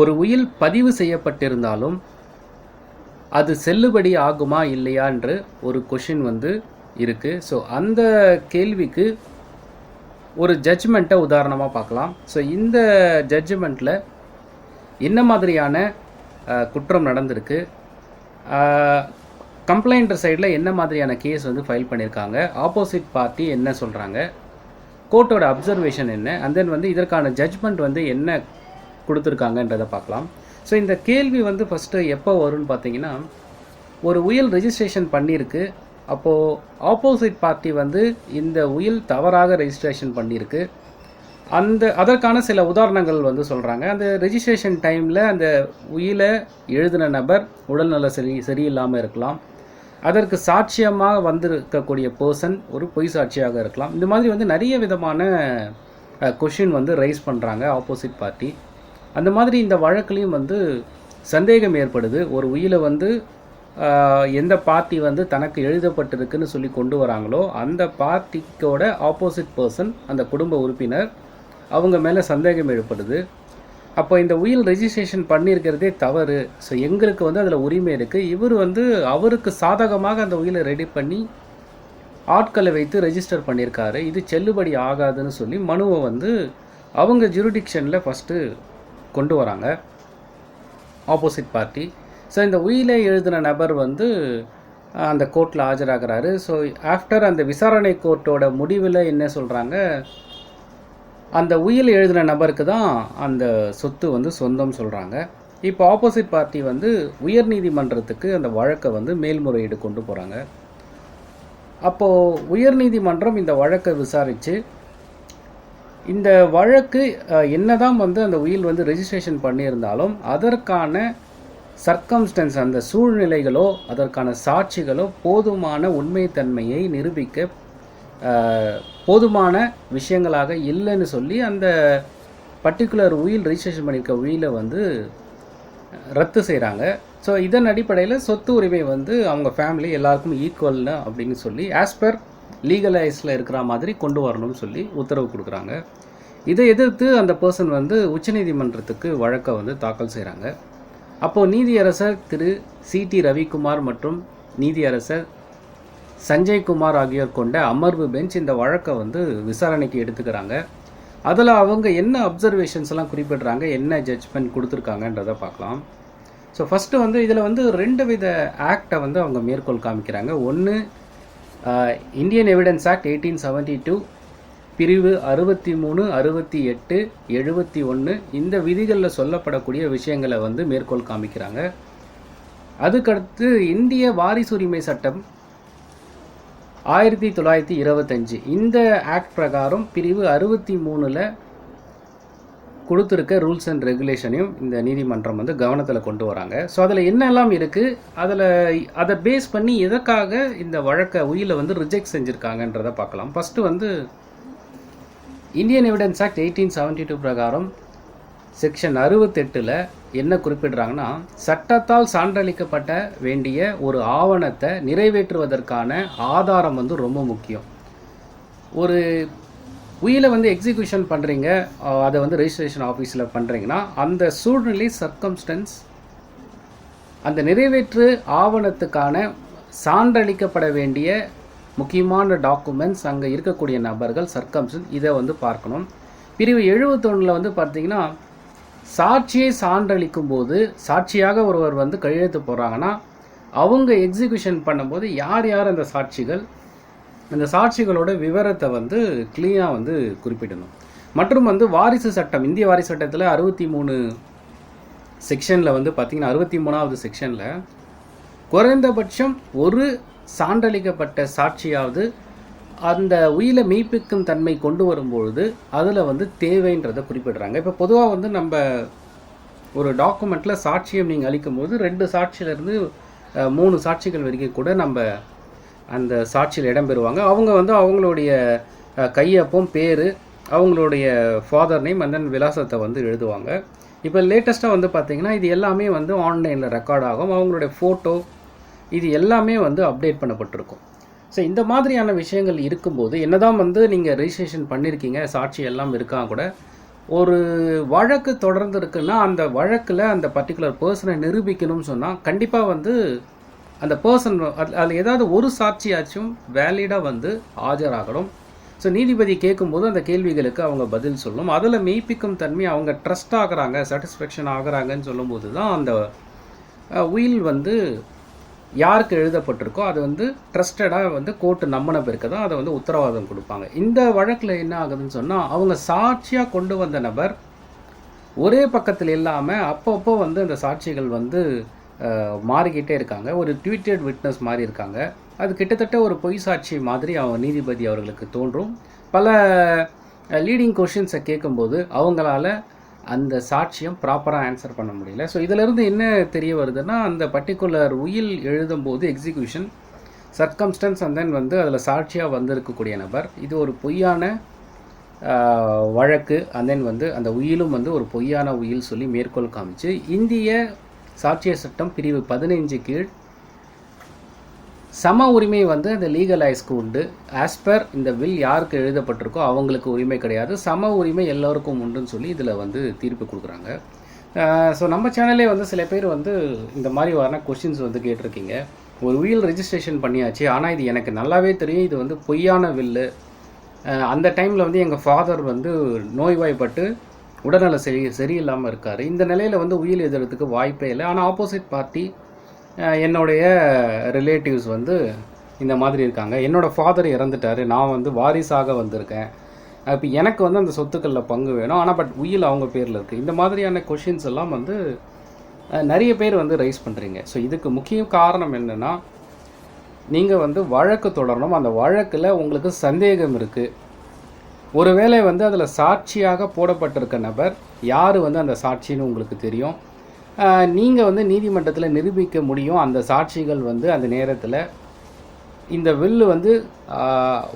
ஒரு உயில் பதிவு செய்யப்பட்டிருந்தாலும் அது செல்லுபடி ஆகுமா இல்லையான்ற ஒரு கொஷின் வந்து இருக்குது ஸோ அந்த கேள்விக்கு ஒரு ஜட்ஜ்மெண்ட்டை உதாரணமாக பார்க்கலாம். ஸோ இந்த ஜட்ஜ்மெண்ட்டில் என்ன மாதிரியான குற்றம் நடந்திருக்கு? கம்ப்ளைண்டர் சைடில் என்ன மாதிரியான கேஸ் வந்து ஃபைல் பண்ணியிருக்காங்க ஆப்போசிட் பார்ட்டி என்ன சொல்கிறாங்க கோர்ட்டோட அப்சர்வேஷன் என்ன? அண்ட் தென் வந்து இதற்கான ஜட்ஜ்மெண்ட் வந்து என்ன கொடுத்துருக்காங்கன்றதை பார்க்கலாம். ஸோ இந்த கேள்வி வந்து ஃபஸ்ட்டு எப்போ வரும்னு பார்த்தீங்கன்னா ஒரு உயில் ரெஜிஸ்ட்ரேஷன் பண்ணியிருக்கு. அப்போது ஆப்போசிட் பார்ட்டி வந்து இந்த உயில் தவறாக ரெஜிஸ்ட்ரேஷன் பண்ணியிருக்கு. அந்த அதற்கான சில உதாரணங்கள் வந்து சொல்கிறாங்க அந்த ரெஜிஸ்ட்ரேஷன் டைமில் அந்த உயிலை எழுதின நபர் உடல்நல சரி சரியில்லாமல் இருக்கலாம். அதற்கு சாட்சியமாக வந்திருக்கக்கூடிய பர்சன் ஒரு பொய் சாட்சியாக இருக்கலாம். இந்த மாதிரி வந்து நிறைய விதமான கொஷின் வந்து ரைஸ் பண்ணுறாங்க ஆப்போசிட் பார்ட்டி அந்த மாதிரி இந்த வழக்குலையும் வந்து சந்தேகம் ஏற்படுது. ஒரு உயிரை வந்து எந்த பார்ட்டி வந்து தனக்கு எழுதப்பட்டிருக்குன்னு சொல்லி கொண்டு வராங்களோ அந்த பார்ட்டிக்கோட ஆப்போசிட் பர்சன் அந்த குடும்ப உறுப்பினர் அவங்க மேலே சந்தேகம் ஏற்படுது. அப்போ இந்த உயில் ரெஜிஸ்ட்ரேஷன் பண்ணியிருக்கிறதே தவறு. ஸோ எங்களுக்கு வந்து அதில் உரிமை இருக்குது இவர் வந்து அவருக்கு சாதகமாக அந்த உயிலை ரெடி பண்ணி ஆட்களை வைத்து ரெஜிஸ்டர் பண்ணியிருக்காரு. இது செல்லுபடி ஆகாதுன்னு சொல்லி மனுவை வந்து அவங்க ஜூரிடிக்ஷனில் ஃபஸ்ட்டு கொண்டு வராங்க. ஆப்போசிட் பார்ட்டி ஸோ இந்த உயிலை எழுதின நபர் வந்து அந்த கோர்ட்டில் ஆஜராகிறாரு. ஸோ ஆஃப்டர் அந்த விசாரணை கோர்ட்டோட முடிவில் என்ன சொல்கிறாங்க அந்த உயில் எழுதின நபருக்கு தான் அந்த சொத்து வந்து சொந்தம் சொல்கிறாங்க இப்போ ஆப்போசிட் பார்ட்டி வந்து உயர்நீதிமன்றத்துக்கு அந்த வழக்கை வந்து மேல்முறையீடு கொண்டு போகிறாங்க அப்போது உயர்நீதிமன்றம் இந்த வழக்கை விசாரித்து இந்த வழக்கு என்னதான் வந்து அந்த உயில் வந்து ரெஜிஸ்ட்ரேஷன் பண்ணியிருந்தாலும் அதற்கான சர்க்கம்ஸ்டன்ஸ் அந்த சூழ்நிலைகளோ அதற்கான சாட்சிகளோ போதுமான உண்மைத்தன்மையை நிரூபிக்க போதுமான விஷயங்களாக இல்லைன்னு சொல்லி அந்த பர்டிகுலர் உயில் ரிஜிஸ்ட்ரேஷன் பண்ணியிருக்க உயிலை வந்து ரத்து செய்கிறாங்க ஸோ இதன் அடிப்படையில் சொத்து உரிமை வந்து அவங்க ஃபேமிலி எல்லாருக்கும் ஈக்குவல்னு அப்படின்னு சொல்லி ஆஸ் பர் லீகலைஸில் இருக்கிற மாதிரி கொண்டு வரணும்னு சொல்லி உத்தரவு கொடுக்குறாங்க. இதை எதிர்த்து அந்த பர்சன் வந்து உச்சநீதிமன்றத்துக்கு வழக்கை வந்து தாக்கல் செய்கிறாங்க அப்போது நீதியரசர் திரு சிடி ரவிக்குமார் மற்றும் நீதியரசர் சஞ்சய் குமார் ஆகியோர் கொண்ட அமர்வு பெஞ்ச் இந்த வழக்கை வந்து விசாரணைக்கு எடுத்துக்கிறாங்க. அதில் அவங்க என்ன அப்சர்வேஷன்ஸ் எல்லாம் குறிப்பிடுறாங்க என்ன ஜட்ஜ்மெண்ட் கொடுத்துருக்காங்கன்றதை பார்க்கலாம். ஸோ ஃபஸ்ட்டு வந்து இதில் வந்து ரெண்டு வித ஆக்டை வந்து அவங்க மேற்கோள் காமிக்கிறாங்க. ஒன்று Indian Evidence Act eighteen seventy two பிரிவு அறுபத்தி மூணு அறுபத்தி எட்டு எழுபத்தி ஒன்று இந்த விதிகளில் சொல்லப்படக்கூடிய விஷயங்களை வந்து மேற்கோள் காமிக்கிறாங்க. அதுக்கடுத்து இந்திய வாரிசுரிமை சட்டம் ஆயிரத்தி தொள்ளாயிரத்தி இருபத்தஞ்சு. இந்த ஆக்ட் பிரகாரம் பிரிவு அறுபத்தி மூணில் கொடுத்துருக்க ரூல்ஸ் அண்ட் ரெகுலேஷனையும் இந்த நீதிமன்றம் வந்து கவனத்தில் கொண்டு வராங்க. ஸோ அதில் என்னெல்லாம் இருக்குது அதில் அதை பேஸ் பண்ணி எதற்காக இந்த வழக்கை உயிரில் வந்து ரிஜெக்ட் செஞ்சுருக்காங்கன்றதை பார்க்கலாம். ஃபஸ்ட்டு வந்து Indian Evidence Act eighteen seventy two பிரகாரம் செக்ஷன் அறுபத்தெட்டில் என்ன குறிப்பிடுறாங்கன்னா சட்டத்தால் சான்றளிக்கப்பட்ட வேண்டிய ஒரு ஆவணத்தை நிறைவேற்றுவதற்கான ஆதாரம் வந்து ரொம்ப முக்கியம். ஒரு உயிலை வந்து எக்ஸிக்யூஷன் பண்ணுறீங்க அதை வந்து ரெஜிஸ்ட்ரேஷன் ஆஃபீஸில் பண்ணுறீங்கன்னா அந்த சூழ்நிலை சர்க்கம்ஸ்டன்ஸ் அந்த நிறைவேற்று ஆவணத்துக்கான சான்றளிக்கப்பட வேண்டிய முக்கியமான டாக்குமெண்ட்ஸ் அங்கே இருக்கக்கூடிய நபர்கள் சர்க்கம்ஸ்டன்ஸ் இதை வந்து பார்க்கணும். பிரிவு எழுபத்தொன்னில் வந்து பார்த்தீங்கன்னா சாட்சியை சான்றளிக்கும் போது சாட்சியாக ஒருவர் வந்து கையெழுத்து போடுறாங்கன்னா அவங்க எக்ஸிக்யூஷன் பண்ணும்போது யார் யார் அந்த சாட்சிகள் அந்த சாட்சிகளோட விவரத்தை வந்து க்ளீனாக வந்து குறிப்பிடணும். மற்றும் வந்து வாரிசு சட்டம் இந்திய வாரிசு சட்டத்தில் அறுபத்தி மூணு செக்ஷனில் வந்து பார்த்திங்கன்னா அறுபத்தி மூணாவது செக்ஷனில் குறைந்தபட்சம் ஒரு சான்றளிக்கப்பட்ட சாட்சியாவது அந்த உயிரை மெய்ப்பிக்கும் தன்மை கொண்டு வரும்பொழுது அதில் வந்து தேவைன்றதை குறிப்பிடுறாங்க. இப்போ பொதுவாக வந்து நம்ம ஒரு டாக்குமெண்ட்டில் சாட்சியம் நீங்கள் அளிக்கும் போது ரெண்டு சாட்சியிலேருந்து மூணு சாட்சிகள் வரைக்கும் கூட நம்ம அந்த சாட்சியில் இடம்பெறுவாங்க. அவங்க வந்து அவங்களுடைய கையப்பம் கையொப்பம் பேர் அவங்களுடைய ஃபாதர் நேம் and விலாசத்தை வந்து எழுதுவாங்க. இப்போ லேட்டஸ்ட்டாக வந்து பார்த்தீங்கன்னா இது எல்லாமே வந்து ஆன்லைனில் ரெக்கார்ட் ஆகும். அவங்களுடைய ஃபோட்டோ இது எல்லாமே வந்து அப்டேட் பண்ணப்பட்டிருக்கும். ஸோ இந்த மாதிரியான விஷயங்கள் இருக்கும்போது என்னதான் வந்து நீங்கள் ரெஜிஸ்ட்ரேஷன் பண்ணியிருக்கீங்க சாட்சி எல்லாம் இருக்கா கூட ஒரு வழக்கு தொடர்ந்து இருக்குன்னா அந்த வழக்கில் அந்த பர்டிகுலர் பர்சனை நிரூபிக்கணும்னு சொன்னால் கண்டிப்பாக வந்து அந்த பர்சன் அதில் ஏதாவது ஒரு சாட்சியாச்சும் வேலிடாக வந்து ஆஜராகணும். ஸோ நீதிபதி கேட்கும்போது அந்த கேள்விகளுக்கு அவங்க பதில் சொல்லணும். அதில் மெய்ப்பிக்கும் தன்மை அவங்க ட்ரஸ்ட் ஆகுறாங்க சாட்டிஸ்ஃபேக்ஷன் ஆகிறாங்கன்னு சொல்லும்போது தான் அந்த உயில் வந்து யாருக்கு எழுதப்பட்டிருக்கோ அது வந்து ட்ரஸ்டடாக வந்து கோர்ட்டு நம்பின பிறகு தான் அதை வந்து உத்தரவாதம் கொடுப்பாங்க. இந்த வழக்கில் என்ன ஆகுதுன்னு சொன்னால் அவங்க சாட்சியாக கொண்டு வந்த நபர் ஒரே பக்கத்தில் இல்லாமல் அப்பப்போ வந்து அந்த சாட்சிகள் வந்து மாறிக்கிட்டே இருக்காங்க. ஒரு ட்வீட்டட் விட்னஸ் மாதிரி இருக்காங்க. அது கிட்டத்தட்ட ஒரு பொய் சாட்சி மாதிரி அவன் நீதிபதி அவர்களுக்கு தோன்றும். பல லீடிங் கொஷின்ஸை கேட்கும்போது அவங்களால அந்த சாட்சியம் ப்ராப்பராக ஆன்சர் பண்ண முடியல. ஸோ இதிலிருந்து என்ன தெரிய வருதுன்னா அந்த பர்டிகுலர் உயில் எழுதும்போது எக்ஸிக்யூஷன் சர்க்கம்ஸ்டன்ஸ் அண்ட் தென் வந்து அதில் சாட்சியாக வந்திருக்கக்கூடிய நபர். இது ஒரு பொய்யான வழக்கு. அண்ட் தென் வந்து அந்த உயிலும் வந்து ஒரு பொய்யான உயில் சொல்லி மேற்கோள் காமிச்சு இந்திய சாட்சிய சட்டம் பிரிவு பதினைஞ்சு கீழ். சம உரிமை வந்து அந்த லீகலைஸ்க்கு உண்டு. ஆஸ் பர் இந்த வில் யாருக்கு எழுதப்பட்டிருக்கோ அவங்களுக்கு உரிமை கிடையாது. சம உரிமை எல்லோருக்கும் உண்டுன்னு சொல்லி இதில் வந்து தீர்ப்பு கொடுக்குறாங்க. ஸோ நம்ம சேனல்லே வந்து சில பேர் வந்து இந்த மாதிரி வர கொஷின்ஸ் வந்து கேட்டிருக்கீங்க. ஒரு வீல் ரெஜிஸ்ட்ரேஷன் பண்ணியாச்சு. ஆனால் இது எனக்கு நல்லாவே தெரியும். இது வந்து பொய்யான வில்லு அந்த டைமில் வந்து எங்கள் ஃபாதர் வந்து நோய்வாய்ப்பட்டு உடல்நல சரி சரியில்லாமல் இருக்கார். இந்த நிலையில் வந்து உயிர் எழுதுறதுக்கு வாய்ப்பே இல்லை. ஆனால் ஆப்போசிட் பார்ட்டி என்னுடைய ரிலேட்டிவ்ஸ் வந்து இந்த மாதிரி இருக்காங்க. என்னோடய ஃபாதர் இறந்துட்டார். நான் வந்து வாரிசாக வந்திருக்கேன். இப்போ எனக்கு வந்து அந்த சொத்துக்களில் பங்கு வேணும். ஆனால் பட் உயில் அவங்க பேரில் இருக்குது இந்த மாதிரியான கொஷின்ஸ் எல்லாம் வந்து நிறைய பேர் வந்து ரைஸ் பண்ணுறீங்க ஸோ இதுக்கு முக்கிய காரணம் என்னென்னா நீங்கள் வந்து வழக்கு தொடரணும். அந்த வழக்கில் உங்களுக்கு சந்தேகம் இருக்குது ஒருவேளை வந்து அதில் சாட்சியாக போடப்பட்டிருக்க நபர் யார் வந்து அந்த சாட்சின்னு உங்களுக்கு தெரியும்? நீங்கள் வந்து நீதிமன்றத்தில் நிரூபிக்க முடியும் அந்த சாட்சிகள் வந்து அந்த நேரத்தில். இந்த வில்லு வந்து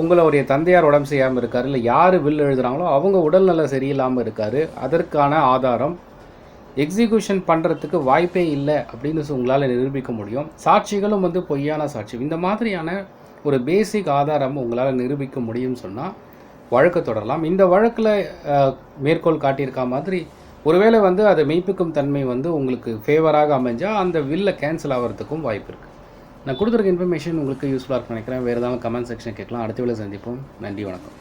உங்களுடைய தந்தையார் உடம்பு செய்யாமல் இருக்கார் இல்லை யார் வில் எழுதுகிறாங்களோ அவங்க உடல்நல சரியில்லாமல் இருக்கார் அதற்கான ஆதாரம். எக்ஸிக்யூஷன் பண்ணுறதுக்கு வாய்ப்பே இல்லை அப்படின்னு உங்களால் நிரூபிக்க முடியும். சாட்சிகளும் வந்து பொய்யான சாட்சி. இந்த மாதிரியான ஒரு பேசிக் ஆதாரம் உங்களால் நிரூபிக்க முடியும்னு சொன்னால் வழக்கு தொடரலாம். இந்த வழக்கில் மேற்கோள் காட்டியிருக்க மாதிரி ஒருவேளை வந்து அதை மெய்ப்பிக்கும் தன்மை வந்து உங்களுக்கு ஃபேவராக அமைஞ்சால் அந்த வில்லை கேன்சல் ஆகிறதுக்கும் வாய்ப்பு இருக்குது நான் கொடுத்துருக்க இன்ஃபர்மேஷன் உங்களுக்கு யூஸ்ஃபுல்லாக இருக்கும்னு நினைக்கிறேன். வேறு ஏதாவது கமெண்ட் செக்ஷன் கேட்கலாம். அடுத்த வேலை சந்திப்போம். நன்றி வணக்கம்.